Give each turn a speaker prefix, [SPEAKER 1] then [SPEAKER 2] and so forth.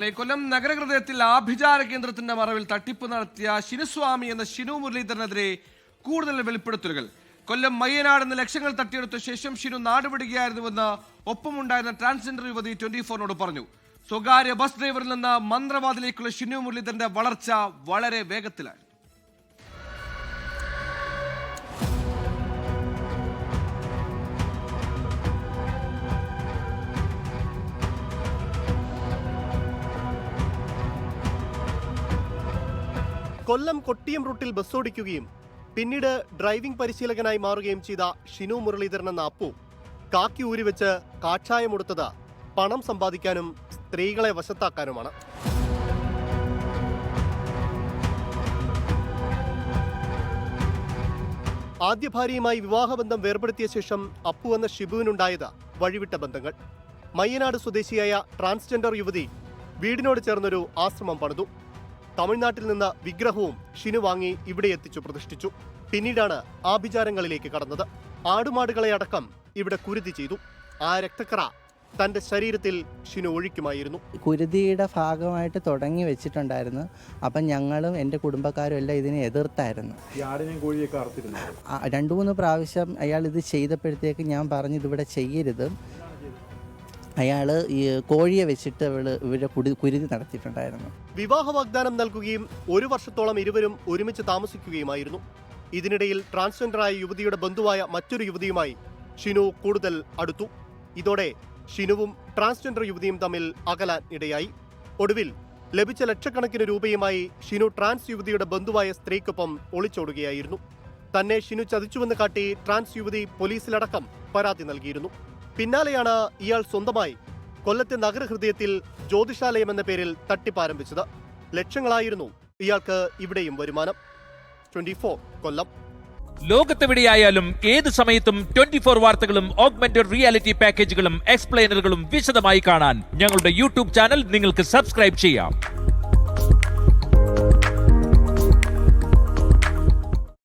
[SPEAKER 1] കൊല്ലം നഗരഹൃദയത്തിൽ ആഭിചാര കേന്ദ്രത്തിന്റെ മറവിൽ തട്ടിപ്പ് നടത്തിയ ശിനുസ്വാമി എന്ന ശിനു മുരളീധരനെതിരെ കൂടുതൽ വെളിപ്പെടുത്തലുകൾ. കൊല്ലം മയ്യനാട് എന്ന ലക്ഷങ്ങൾ തട്ടിയെടുത്ത ശേഷം ഷിനു നാടുവിടുകയായിരുന്നുവെന്ന് ഒപ്പമുണ്ടായിരുന്ന ട്രാൻസ്ജെൻഡർ യുവതി ട്വന്റി ഫോറിനോട് പറഞ്ഞു. സ്വകാര്യ ബസ് ഡ്രൈവറിൽ നിന്ന് മന്ത്രവാദിലേക്കുള്ള ഷിനു മുരളീധരന്റെ വളർച്ച വളരെ വേഗത്തിലാണ്
[SPEAKER 2] കൊല്ലം കൊട്ടിയം റൂട്ടിൽ ബസ് ഓടിക്കുകയും പിന്നീട് ഡ്രൈവിംഗ് പരിശീലകനായി മാറുകയും ചെയ്ത ഷിനു മുരളീധരൻ എന്ന അപ്പു കാക്കി ഊരിവെച്ച് കാക്ഷായമെടുത്തത് പണം സമ്പാദിക്കാനും സ്ത്രീകളെ വശത്താക്കാനുമാണ്. ആദ്യ ഭാര്യയുമായി വിവാഹബന്ധം വേർപെടുത്തിയ ശേഷം അപ്പു എന്ന ഷിബുവിനുണ്ടായത് വഴിവിട്ട ബന്ധങ്ങൾ. മയ്യനാട് സ്വദേശിയായ ട്രാൻസ്ജെൻഡർ യുവതി വീടിനോട് ചേർന്നൊരു ആശ്രമം പണിതു. തമിഴ്നാട്ടിൽ നിന്ന് വിഗ്രഹവും ഷിനു വാങ്ങി ഇവിടെ എത്തിച്ചു പ്രതിഷ്ഠിച്ചു. പിന്നീടാണ് ആഭിചാരങ്ങളിലേക്ക് കടന്നത്. ആടുമാടുകളെ അടക്കം ഇവിടെ കുരുതി ചെയ്തു. ആ രക്തക്കറ തന്റെ ശരീരത്തിൽ ഷിനു ഒഴിക്കുമായിരുന്നു.
[SPEAKER 3] കുരുതിയുടെ ഭാഗമായിട്ട് തുടങ്ങി വെച്ചിട്ടുണ്ടായിരുന്നു. അപ്പം ഞങ്ങളും എന്റെ കുടുംബക്കാരും എല്ലാം ഇതിനെ എതിർത്തായിരുന്നു. രണ്ടു മൂന്ന് പ്രാവശ്യം അയാൾ ഇത് ചെയ്തപ്പോഴത്തേക്ക് ഞാൻ പറഞ്ഞു ഇതിവിടെ ചെയ്യരുത്. അയാൾ ഈ കോഴിയെ വെച്ചിട്ട് ഇവൾ ഇവരെ കുടി കുരുതി നടത്തിയിട്ടുണ്ടായിരുന്നു.
[SPEAKER 2] വിവാഹ വാഗ്ദാനം നൽകുകയും ഒരു വർഷത്തോളം ഇരുവരും ഒരുമിച്ച് താമസിക്കുകയുമായിരുന്നു. ഇതിനിടയിൽ ട്രാൻസ്ജെൻഡറായ യുവതിയുടെ ബന്ധുവായ മറ്റൊരു യുവതിയുമായി ഷിനു കൂടുതൽ അടുത്തു. ഇതോടെ ഷിനുവും ട്രാൻസ്ജെൻഡർ യുവതിയും തമ്മിൽ അകലാൻ ഇടയായി. ഒടുവിൽ ലഭിച്ച ലക്ഷക്കണക്കിന് രൂപയുമായി ഷിനു ട്രാൻസ് യുവതിയുടെ ബന്ധുവായ സ്ത്രീക്കൊപ്പം ഒളിച്ചോടുകയായിരുന്നു. തന്നെ ഷിനു ചതിച്ചുവെന്ന് കാട്ടി ട്രാൻസ് യുവതി പോലീസിലടക്കം പരാതി നൽകിയിരുന്നു. പിന്നാലെയാണ് ഇയാൾ സ്വന്തമായി കൊല്ലത്തെ നഗരഹൃദയത്തിൽ ജ്യോതിഷാലയം എന്ന പേരിൽ തട്ടിപ്പാരംഭിച്ചത്. ലക്ഷങ്ങളായിരുന്നു ഇയാൾക്ക് ഇവിടെയും വരുമാനം. ട്വന്റി കൊല്ലം.
[SPEAKER 4] ലോകത്തെവിടെയായാലും ഏത് സമയത്തും ട്വന്റി ഫോർ വാർത്തകളും ഓഗ്മെന്റഡ് റിയാലിറ്റി പാക്കേജുകളും എക്സ്പ്ലെയിനറുകളും വിശദമായി കാണാൻ ഞങ്ങളുടെ യൂട്യൂബ് ചാനൽ നിങ്ങൾക്ക് സബ്സ്ക്രൈബ് ചെയ്യാം.